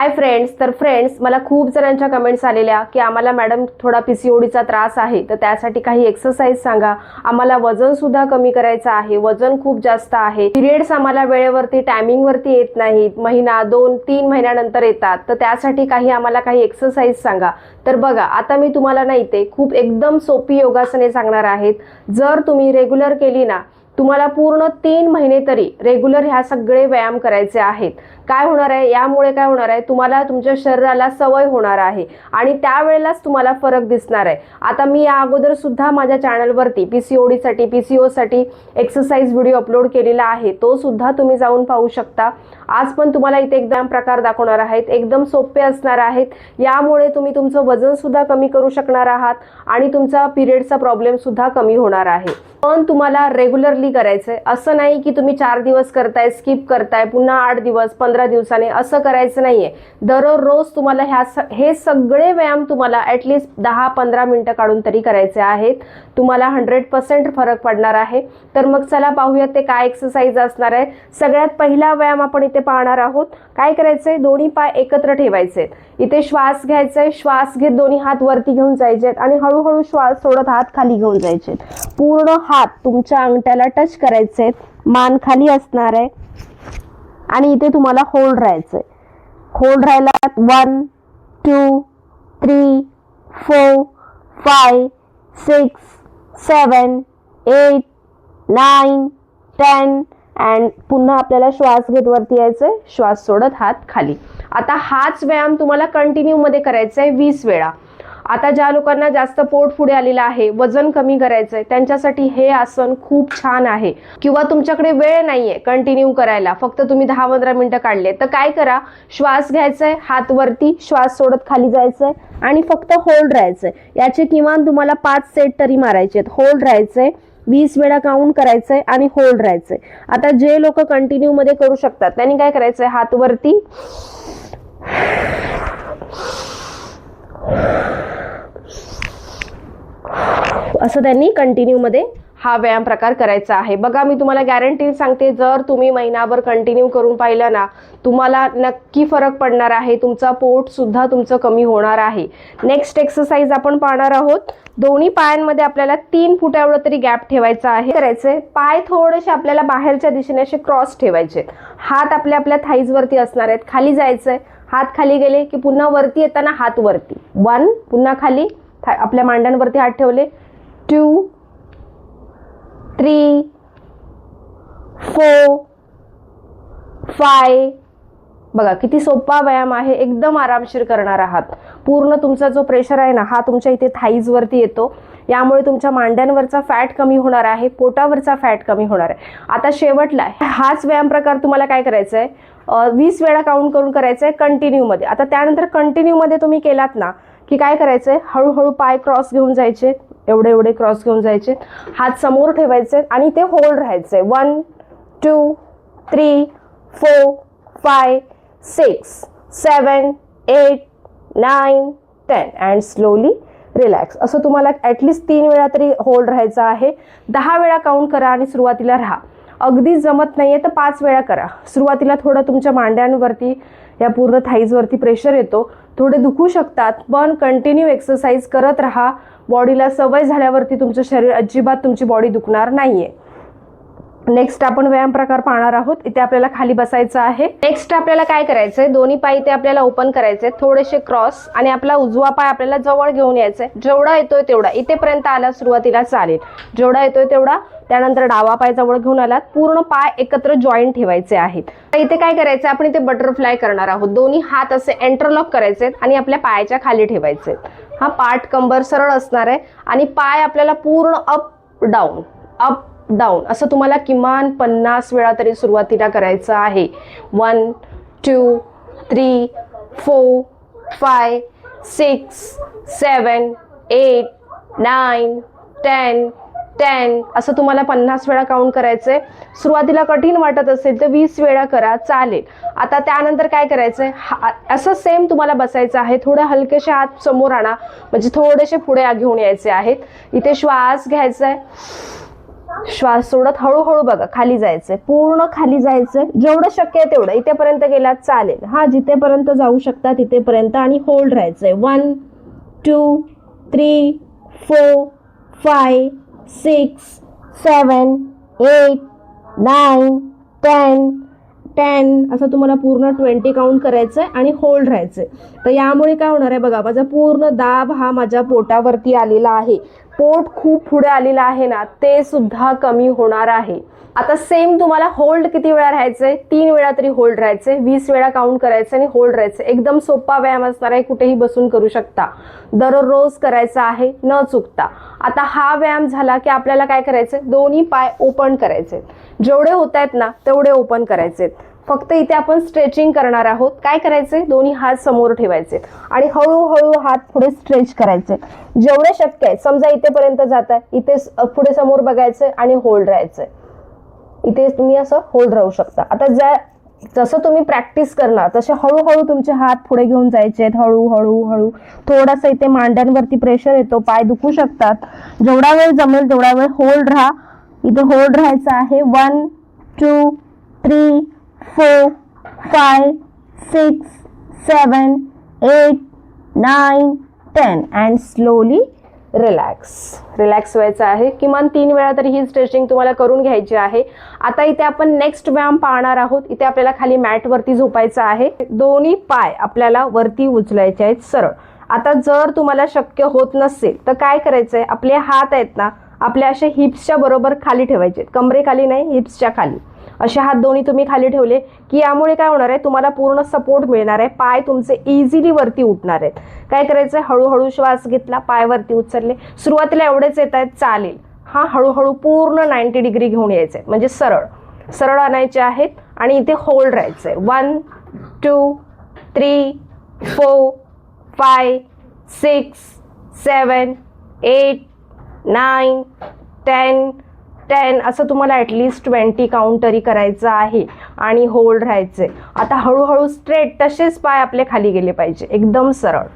Hi friends तर friends मला खूप जणांच्या कमेंट्स आलेल्या की आम्हाला मॅडम थोडा पी सी ओडीचा त्रास आहे तर त्यासाठी काही एक्सरसाइज सांगा. आम्हाला वजनसुद्धा कमी करायचं आहे वजन खूप जास्त आहे. पिरियड्स आम्हाला वेळेवरती टायमिंगवरती येत नाहीत. महिना दोन तीन महिन्यानंतर येतात. तर त्यासाठी काही आम्हाला काही एक्सरसाइज सांगा. तर बघा आता मी तुम्हाला नाही ते खूप एकदम सोपी योगासने सांगणार आहेत. जर तुम्ही रेग्युलर केली ना तुम्हाला पूर्ण तीन महिने तरी रेग्युलर ह्या सगळे व्यायाम करायचे आहेत. काय होणार आहे? यामुळे काय होणार आहे? तुम्हाला तुमच्या शरीराला सवय होणार आहे आणि त्यावेळेलाच तुम्हाला फरक दिसणार आहे. आता मी या अगोदर सुद्धा माझ्या चॅनलवरती पी सी ओडीसाठी पी सी ओसाठी एक्सरसाइज व्हिडिओ अपलोड केलेला आहे. तो सुद्धा तुम्ही जाऊन पाहू शकता. आज पण तुम्हाला इथे एकदम प्रकार दाखवणार आहेत. एकदम सोपे असणार आहेत. यामुळे तुम्ही तुमचं वजन सुद्धा कमी करू शकणार आहात आणि तुमचा पिरियडचा प्रॉब्लेम सुद्धा कमी होणार आहे. पण तुम्हाला रेग्युलरली करायचंय. असं नाही की तुम्ही चार दिवस करताय स्किप करताय पुन्हा आठ दिवस पंधरा दिवसाने असं करायचं नाहीये. दररोज तुम्हाला ह्या हे सगळे व्यायाम तुम्हाला ॲटलिस्ट दहा पंधरा मिनटं काढून तरी करायचे आहेत. तुम्हाला हंड्रेड पर्सेंट फरक पडणार आहे. तर मग चला पाहूयात ते काय एक्सरसाइज असणार आहे. सगळ्यात पहिला व्यायाम आपण इथे पाहणार आहोत. काय करायचंय? दोन्ही पाय एकत्र ठेवायचे. इथे श्वास घ्यायचाय. श्वास घेत दोन्ही हात वरती घेऊन जायचे आणि हळूहळू श्वास सोडत हात खाली घेऊन जायचे पूर्ण हात तुमच्या अंगठ्याला टच करायचे मान खाली असणार आहे. आणि इथे तुम्हाला होल्ड राहायचंय. होल्ड राहिला one two three four five six seven eight nine ten and पुन्हा आपल्याला श्वास घेत वरती यायचंय. श्वास सोडत हात खाली. आता हाच व्यायाम तुम्हाला कंटिन्यू मध्ये करायचा आहे वीस वेळा. आता ज्या लोकांना जास्त पोट पुढे आलेलं आहे वजन कमी करायचं आहे त्यांच्यासाठी हे आसन खूप छान आहे. किंवा तुमच्याकडे वेळ नाहीये कंटिन्यू करायला फक्त तुम्ही दहा पंधरा मिनिटं काढले तर काय करा? श्वास घ्यायचाय हात वरती श्वास सोडत खाली जायचंय आणि फक्त होल्ड राहायचंय. याचे किमान तुम्हाला पाच सेट तरी मारायचे आहेत. होल्ड राहायचंय वीस वेळा काउंट करायचंय आणि होल्ड राहायचंय. आता जे लोक कंटिन्यू मध्ये करू शकतात त्यांनी काय करायचंय? हात वरती असं त्यांनी कंटिन्यूमध्ये हा व्यायाम प्रकार करायचा आहे. बघा मी तुम्हाला गॅरंटी सांगते जर तुम्ही महिनाभर कंटिन्यू करून पाहिलं ना तुम्हाला नक्की फरक पडणार आहे. तुमचा पोट सुद्धा तुमचं कमी होणार आहे. नेक्स्ट एक्सरसाइज आपण पाहणार आहोत. दोन्ही पायांमध्ये आपल्याला तीन फुट एवढं तरी गॅप ठेवायचा आहे. करायचे पाय थोडेसे आपल्याला बाहेरच्या दिशेने असे क्रॉस ठेवायचे. हात आपल्या आपल्या थाईजवरती असणार आहेत. खाली जायचंय. हात खाली गेले की पुन्हा वरती येताना हात वरती. वन पुन्हा खाली आपल्या मांड्यांवरती हात ठेवले. टू थ्री फोर फाय बघा किती सोपा व्यायाम आहे. एकदम आरामशीर करणार आहात. पूर्ण तुमचा जो प्रेशर आहे ना हा तुमच्या इथे थाईजवरती येतो. यामुळे तुमच्या मांड्यांवरचा फॅट कमी होणार आहे पोटावरचा फॅट कमी होणार आहे. आता शेवटला हाच व्यायाम प्रकार तुम्हाला काय करायचा आहे वीस वेळा काउंट करून करायचं आहे कंटिन्यूमध्ये आता त्यानंतर कंटिन्यूमध्ये तुम्ही केलात ना की काय करायचं आहे हळूहळू पाय क्रॉस घेऊन जायचे एवढे एवढे क्रॉस घेऊन जायचे हात समोर ठेवायचे आणि ते होल्ड राहायचे. One two three four five six seven eight nine ten and slowly relax असं तुम्हाला ॲटलिस्ट तीन वेळा तरी होल्ड राहायचं आहे. दहा वेळा काउंट करा आणि सुरुवातीला राहा. अगदी जमत नाही आहे तर पाच वेळा करा. सुरुवातीला थोडं तुमच्या मांड्यांवरती या पूर्ण थाईजवरती प्रेशर येतो. थोडे दुखू शकतात पण कंटिन्यू एक्सरसाइज करत राहा. बॉडीला सवय झाल्यावरती तुमचं शरीर अजिबात तुमची बॉडी दुखणार नाहीये. नेक्स्ट आपण व्यायाम प्रकार पाहणार आहोत. इथे आपल्याला खाली बसायचं आहे. नेक्स्ट आपल्याला काय करायचंय? दोन्ही पाय इथे आपल्याला ओपन करायचे थोडेसे क्रॉस आणि आपला उजवा पाय आपल्याला जवळ घेऊन यायचंय. जेवढा येतोय तेवढा. इथेपर्यंत आला सुरुवातीला चालेल. जेवढा येतोय तेवढा. त्यानंतर डावा पाय जवळ घेऊन आलात. पूर्ण पाय एकत्र जॉईंट ठेवायचे आहेत. तर इथे काय करायचं? आपण इथे बटरफ्लाय करणार आहोत. दोन्ही हात असे एंटरलॉक करायचे आहेत आणि आपल्या पायाच्या खाली ठेवायचे हा पाठ कंबर सरळ असणार आहे आणि पाय आपल्याला पूर्ण अप डाऊन अप डाऊन असं तुम्हाला किमान पन्नास वेळा तरी सुरुवातीला करायचं आहे. One two three four five six seven eight nine ten ten असं तुम्हाला पन्नास वेळा काउंट करायचंय. सुरुवातीला कठीण वाटत असेल तर वीस वेळा करा चालेल. आता त्यानंतर काय करायचंय? हा- असं सेम तुम्हाला बसायचं आहे. थोडं हलकेसे हात समोर आणा. म्हणजे थोडेसे पुढे घेऊन यायचे आहेत. इथे श्वास घ्यायचा आहे श्वास सोडत हळूहळू बघा खाली जायचंय. पूर्ण खाली जायचंय. जेवढं शक्य आहे तेवढं. इथेपर्यंत गेलात चालेल. हा जिथेपर्यंत जाऊ शकता तिथेपर्यंत आणि होल्ड राहायचंय. One two three four five six seven eight nine ten ten असं तुम्हाला पूर्ण ट्वेंटी काउंट करायचं आहे आणि होल्ड राहायचं आहे तर यामुळे काय होणार आहे बघा माझा पूर्ण दाब हा माझ्या पोटावरती आलेला आहे. पोट खूप पुढे आलेलं आहे ना ते सुद्धा कमी होणार आहे. आता सेम तुम्हाला होल्ड किती वेळा राहायचंय? तीन वेळा तरी होल्ड राहायचंय. वीस वेळा काउंट करायचं आणि होल्ड राहायचं. एकदम सोपा व्यायाम असणार आहे कुठेही बसून करू शकता. दररोज करायचा आहे न चुकता. आता हा व्यायाम झाला की आपल्याला काय करायचंय? दोन्ही पाय ओपन करायचे जेवढे होत आहेत ना तेवढे ओपन करायचे. फक्त इथे आपण स्ट्रेचिंग करणार आहोत. काय करायचे? दोन्ही हात समोर ठेवायचे. आणि हळूहळू हात पुढे स्ट्रेच करायचे. जेवढे शक्य आहे समजा इथेपर्यंत जात आहे इथे पुढे समोर बघायचे आणि होल्ड राहायचे. इथे तुम्ही असं होल्ड राहू शकता. आता ज्या जसं तुम्ही प्रॅक्टिस करणार तसे हळूहळू तुमचे हात पुढे घेऊन जायचे आहेत. हळू हळू. हळू थोडासा इथे मांड्यांवरती प्रेशर येतो. पाय दुखू शकतात. जेवढा वेळ जमेल तेवढा वेळ होल्ड राहा. इथे होल्ड राहायचं आहे. One two three four five six seven eight nine ten and slowly relax relax व्हायचं आहे. किमान तीन वेळा तरी ही स्ट्रेचिंग तुम्हाला करून घ्यायची आहे. आता इथे आपण नेक्स्ट व्यायाम पाहणार आहोत. इथे आपल्याला खाली मॅटवरती झोपायचं आहे. दोन्ही पाय आपल्याला वरती उचलायचे आहेत सरळ. आता जर तुम्हाला शक्य होत नसेल तर काय करायचंय? आपले हात आहेत ना आपल्या असे हिप्सच्या बरोबर खाली ठेवायचे. कमरेखाली नाही हिप्सच्या खाली. असे हात दोन्ही तुम्ही खाली ठेवले की यामुळे काय होणार आहे? तुम्हाला पूर्ण सपोर्ट मिळणार आहे. पाय तुमचे इझिली वरती उठणार आहेत. काय करायचं आहे हळूहळू श्वास घेतला पाय वरती उचलले. सुरुवातीला एवढेच येत आहेत चालेल. हा हळूहळू पूर्ण नाईन्टी डिग्री घेऊन यायचे आहे. म्हणजे सरळ. सरळ आणायचे आहेत आणि इथे होल्ड राहायचं आहे one two three four five six seven eight nine ten ten असं तुम्हाला ॲटलिस्ट ट्वेंटी काउंट तरी करायचं आहे आणि होल्ड राहायचे आता हळूहळू स्ट्रेट तसेच पाय आपले खाली गेले पाहिजे. एकदम सरळ.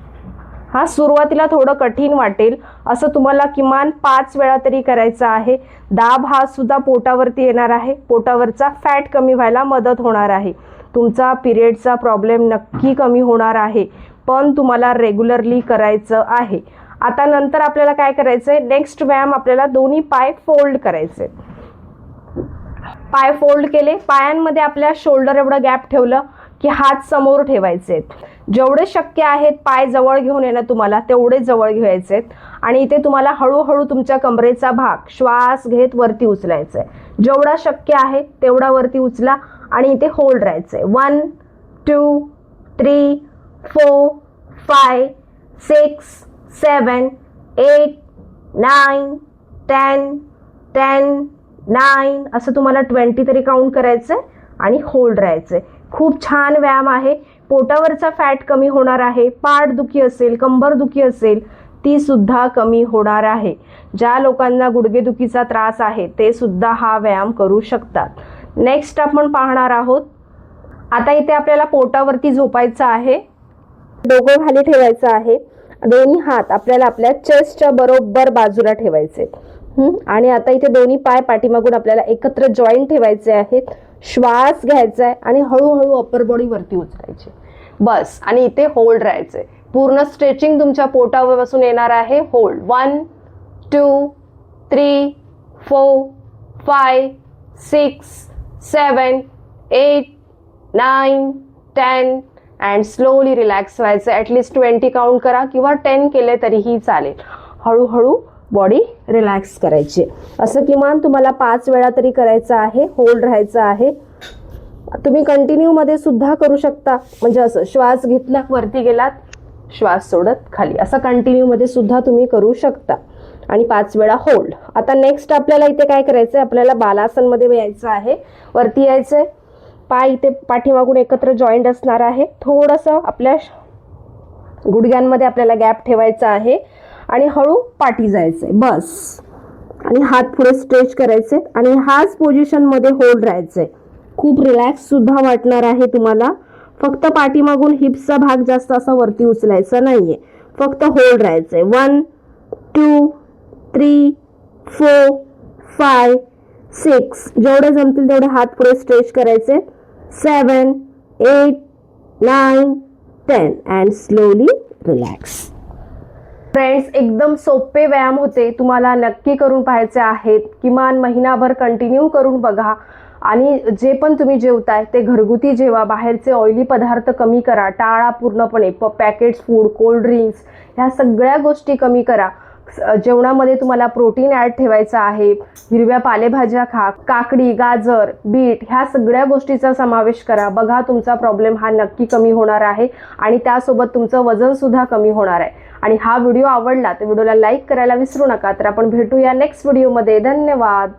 हा सुरुवातीला थोडं कठीण वाटेल. असं तुम्हाला किमान पाच वेळा तरी करायचं आहे. दाब हा सुद्धा पोटावरती येणार आहे. पोटावरचा फॅट कमी व्हायला मदत होणार आहे. तुमचा पिरियडचा प्रॉब्लेम नक्की कमी होणार आहे. पण तुम्हाला रेग्युलरली करायचं आहे. आता नंतर आपल्याला काय करायचं आहे नेक्स्ट व्यायाम आपल्याला दोन्ही पाय फोल्ड करायचे पाय फोल्ड केले पायांमध्ये आपल्या शोल्डर एवढं गॅप ठेवलं की हात समोर ठेवायचे जेवढे शक्य आहेत पाय जवळ घेऊन येणं तुम्हाला तेवढे जवळ घ्यायचे आणि इथे तुम्हाला हळूहळू तुमच्या कमरेचा भाग श्वास घेत वरती उचलायचा आहे जेवढा शक्य आहे तेवढा वरती उचला आणि इथे होल्ड राहायचे one two three four five six seven eight nine ten ten nine असं तुम्हाला ट्वेंटी तरी काउंट करायचं आहे आणि होल्ड राहायचं आहे खूप छान व्यायाम आहे. पोटावरचा फॅट कमी होणार आहे. पाठदुखी असेल कंबरदुखी असेल ती सुद्धा कमी होणार आहे. ज्या लोकांना गुडघेदुखीचा त्रास आहे ते सुद्धा हा व्यायाम करू शकतात. नेक्स्ट आपण पाहणार आहोत. आता इथे आपल्याला पोटावरती झोपायचं आहे. डोकं खाली ठेवायचं आहे. दोन्ही हात आपल्याला आपल्या चेस्टच्या बरोबर बाजूला ठेवायचे आणि आता इथे दोन्ही पाय पाठीमागून आपल्याला एकत्र जॉईंट ठेवायचे आहेत. श्वास घ्यायचा आहे आणि हळूहळू अपर बॉडी वरती उचलायची. बस. आणि इथे होल्ड राहायचे. पूर्ण स्ट्रेचिंग तुमच्या पोटावर बसून येणार आहे. Hold one two three four five six seven eight nine ten and slowly relax व्हायचं. ॲटलिस्ट ट्वेंटी काउंट करा किंवा टेन केले तरीही चालेल. हळूहळू बॉडी रिलॅक्स करायची. असं किमान तुम्हाला पाच वेळा तरी करायचं आहे होल्ड राहायचं आहे. तुम्ही कंटिन्यूमध्ये सुद्धा करू शकता. म्हणजे असं श्वास घेतला वरती गेलात श्वास सोडत खाली. असं कंटिन्यूमध्ये सुद्धा तुम्ही करू शकता. आणि पाच वेळा होल्ड आता नेक्स्ट आपल्याला इथे काय करायचं आहे आपल्याला बालासनमध्ये यायचं आहे. वरती यायचं आहे पाय इथे पाठीमागून एकत्र जॉईंट असणार आहे. थोडंसं आपल्या गुडघ्यांमध्ये आपल्याला गॅप ठेवायचा आहे. आणि हळू पाठी जायचंय. बस. आणि हात पुढे स्ट्रेच करायचे आणि हाच पोझिशनमध्ये होल्ड राहायचंय. खूप रिलॅक्स सुद्धा वाटणार आहे तुम्हाला. फक्त पाठीमागून हिप्सचा भाग जास्त असा वरती उचलायचा नाहीये. फक्त होल्ड राहायचंय. One two three four five six जेवढे जमतील तेवढे हात पुढे स्ट्रेच करायचे seven eight nine ten and slowly relax friends एकदम सोपे व्यायाम होते. तुम्हाला नक्की करून पाहायचे आहेत. किमान महिनाभर कंटिन्यू करून बघा. आणि जे पण तुम्ही जेवताय ते घरगुती जेवा. बाहेरचे ऑइली पदार्थ कमी करा. टाळा पूर्णपणे. प पॅकेट्स फूड कोल्ड ड्रिंक्स ह्या सगळ्या गोष्टी कमी करा. जेवणामध्ये तुम्हाला प्रोटीन ॲड ठेवायचं आहे. हिरव्या पालेभाज्या खा काकडी गाजर बीट ह्या सगळ्या गोष्टीचा समावेश करा. बघा तुमचा प्रॉब्लेम हा नक्की कमी होणार आहे आणि त्यासोबत तुमचं वजनसुद्धा कमी होणार आहे. आणि हा व्हिडिओ आवडला तर व्हिडिओला लाईक करायला विसरू नका. तर आपण भेटूया नेक्स्ट व्हिडिओमध्ये. धन्यवाद.